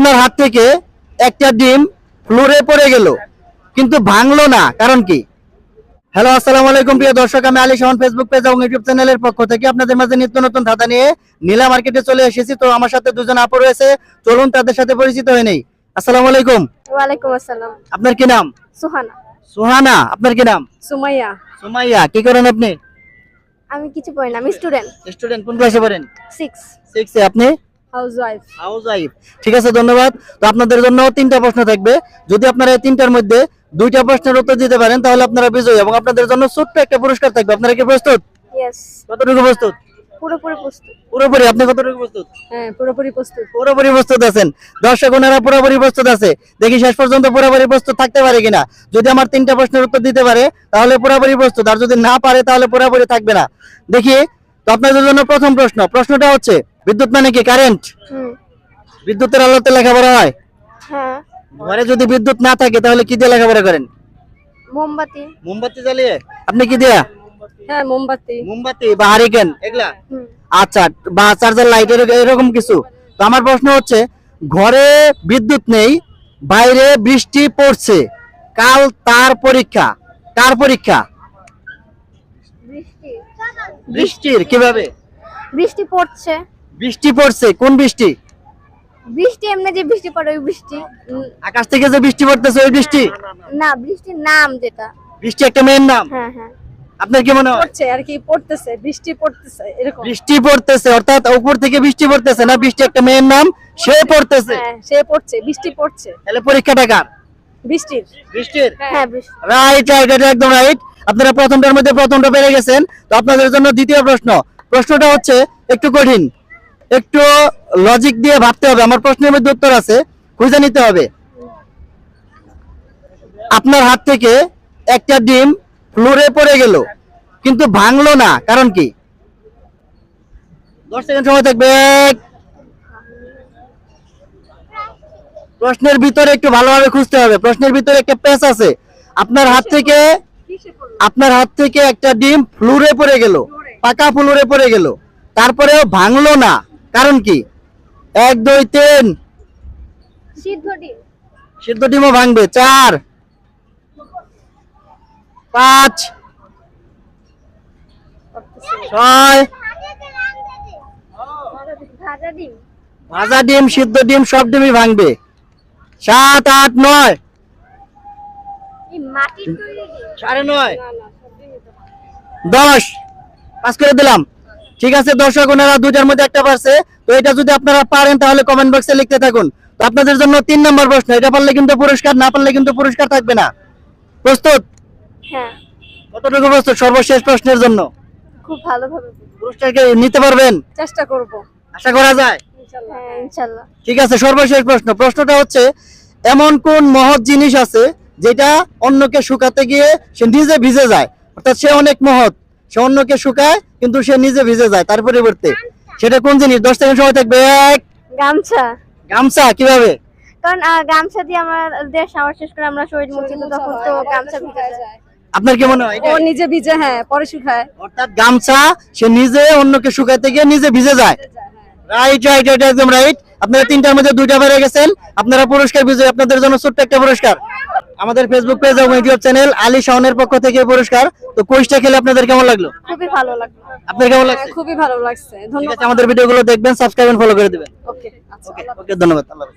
আপনার হাত থেকে একটা ডিম ফ্লোরে পড়ে গেল কিন্তু ভাঙলো না কারণ কি? হ্যালো আসসালামু আলাইকুম প্রিয় দর্শক আমি আলী শাহন ফেসবুক পেজ এবং ইউটিউব চ্যানেলের পক্ষ থেকে আপনাদের মাঝে নিত্য নতুন ধাঁধা নিয়ে নীলা মার্কেটে চলে এসেছি। তো আমার সাথে দুজন আপু রয়েছে চলুন তাদের সাথে পরিচিত হয়ে নেই। আসসালামু আলাইকুম। ওয়ালাইকুম আসসালাম। আপনার কি নাম? সুহানা। সুহানা আপনার কি নাম? সুমাইয়া। সুমাইয়া কি করেন আপনি? আমি কিছু পড়ি না আমি স্টুডেন্ট স্টুডেন্ট কোন ক্লাসে পড়েন? সিক্স সিক্সে আপনি? ঠিক আছে ধন্যবাদ। তো আপনাদের জন্য তিনটা প্রশ্ন থাকবে। যদি আপনারা এই তিনটার মধ্যে দুইটা প্রশ্নের উত্তর দিতে পারেন তাহলে আপনারা বিজয়ী এবং আপনাদের জন্য ছোট্ট একটা পুরস্কার থাকবে। আপনারা কি প্রস্তুত? ইয়েস কতটুকু প্রস্তুত? পুরোপুরি প্রস্তুত। পুরোপুরি। আপনি কতটুকু প্রস্তুত? হ্যাঁ পুরোপুরি প্রস্তুত। পুরোপুরি প্রস্তুত আছেন। দর্শক ওনারা পুরোপুরি প্রস্তুত আছে। দেখি শেষ পর্যন্ত পুরোপুরি প্রস্তুত থাকতে পারে কিনা। যদি আমার তিনটা প্রশ্নের উত্তর দিতে পারে তাহলে পুরোপুরি প্রস্তুত। আর যদি না পারে তাহলে পুরোপুরি থাকবে না। দেখি আপনাদের জন্য প্রথম প্রশ্ন। প্রশ্নটা হচ্ছে বিদ্যুৎ মানে কি কারেন্ট? বিদ্যুতের আলোতে লেখাপড়া হয়? হ্যাঁ। ঘরে যদি বিদ্যুৎ না থাকে তাহলে কি দিয়ে লেখাপড়া করেন? মোমবাতি। মোমবাতি জ্বালিয়ে? আপনি কি দিয়া? হ্যাঁ মোমবাতি। মোমবাতি বা হারিকেন? এগুলা? আচ্ছা বা চার্জার লাইট এরকম কিছু। তো আমার প্রশ্ন হচ্ছে ঘরে বিদ্যুৎ নেই বাইরে বৃষ্টি পড়ছে। কাল তার পরীক্ষা। কার পরীক্ষা? বৃষ্টির কীভাবে? বৃষ্টি পড়ছে। বৃষ্টি পড়ছে কোন বৃষ্টি? বৃষ্টি এমনি যে বৃষ্টি পড়ে ওই বৃষ্টি। আকাশ থেকে যে বৃষ্টি পড়তেছে ওই বৃষ্টি? না বৃষ্টির নাম যেটা। বৃষ্টি একটা মেয়ের নাম। হ্যাঁ হ্যাঁ। আপনার কি মনে হয়? পড়ছে আর কি পড়তেছে বৃষ্টি পড়তেছে এরকম। বৃষ্টি পড়তেছে অর্থাৎ উপর থেকে বৃষ্টি পড়তেছে না বৃষ্টি একটা মেয়ের নাম সে পড়তেছে। হ্যাঁ সে পড়ছে বৃষ্টি পড়ছে। তাহলে পরীক্ষাটা কার? বৃষ্টির। বৃষ্টির? হ্যাঁ রাইট রাইট এটা একদম রাইট আপনারা প্রথমটার মধ্যে প্রথমটা পেরে গেছেন। তো আপনাদের জন্য দ্বিতীয় প্রশ্ন। প্রশ্নটা হচ্ছে একটু কঠিন। একটু লজিক দিয়ে ভাবতে হবে। আমার প্রশ্নের মধ্যে উত্তর আছে। খুঁজে নিতে হবে। আপনার হাত থেকে একটা ডিম ফ্লোরে পড়ে গেল কিন্তু ভাঙলো না। কারণ কি? দশ সেকেন্ড সময় থাকবে। প্রশ্নের ভিতরে একটু ভালোভাবে খুঁজতে হবে। প্রশ্নের ভিতরে একটা পেস আছে। আপনার হাত থেকে আপনার হাত থেকে একটা ডিম ফ্লুরে পড়ে গেল। পাকা ফ্লুরে পড়ে গেল। তারপরেও ভাঙলো না। কারণ কি? এক দুই তিন। সিদ্ধ ডিম। সিদ্ধ ডিমও ভাঙবে। চার। পাঁচ। ছয়। ভাজা ডিম। ভাজা ডিম সিদ্ধ ডিম সব ডিমই ভাঙবে। সাত আট নয়। সাড়ে নয়। দশ। পাস করে দিলাম। ঠিক আছে দর্শক ওনারা দুইটার মধ্যে একটা পারছে। তো এটা যদি আপনারা পারেন তাহলে কমেন্ট বক্সে লিখতে থাকুন। তো আপনাদের জন্য তিন নম্বর প্রশ্ন এটা পারলে কিন্তু পুরস্কার না পারলে কিন্তু পুরস্কার থাকবে না। প্রস্তুত? হ্যাঁ। কতটুকু প্রস্তুত? সর্বশেষ প্রশ্নের জন্য। খুব ভালোভাবে পুরস্কারকে নিতে পারবেন? চেষ্টা করব। আশা করা যায়। ঠিক আছে সর্বশেষ প্রশ্ন। প্রশ্নটা হচ্ছে এমন কোন মহৎ জিনিস আছে যেটা অন্যকে শুকাতে গিয়ে সে নিজে ভিজে যায়? অর্থাৎ সে অনেক মহৎ সে অন্যকে শুকায় কিন্তু সে নিজে ভিজে যায় তার পরিবর্তে। সেটা কোন জিনিস? দশ সেকেন্ড সময় থাকবে এক। গামছা। গামছা কীভাবে? কারণ গামছা দিয়ে আমাদের শাওয়ার শেষ করে আমরা শরীর মুছি তো তখন তো গামছা ভিজে যায়। আপনার কি মনে হয় ও নিজে ভিজে হ্যাঁ পরে শুকায়। অর্থাৎ গামছা সে নিজে অন্যকে শুকাইতে গিয়ে নিজে ভিজে যায়। রাইট রাইট রাইট একদম রাইট আপনারা তিনটার মধ্যে দুইটা বেড়ে গেছেন। আপনারা পুরস্কার বিজয়ী আপনাদের জন্য ছোট্ট একটা পুরস্কার। আমাদের ফেসবুক পেজ এবং ইউটিউব চ্যানেল আলী শাহনের পক্ষ থেকে পুরস্কার। তো কুইজটা খেলে আপনাদের কেমন লাগল? খুবই ভালো লাগল। আপনার কেমন লাগছে? খুবই ভালো লাগছে। ধন্যবাদ। আমাদের ভিডিওগুলো দেখবেন সাবস্ক্রাইব এন্ড ফলো করে দিবেন। ওকে আচ্ছা ওকে ওকে ধন্যবাদ আল্লাহ।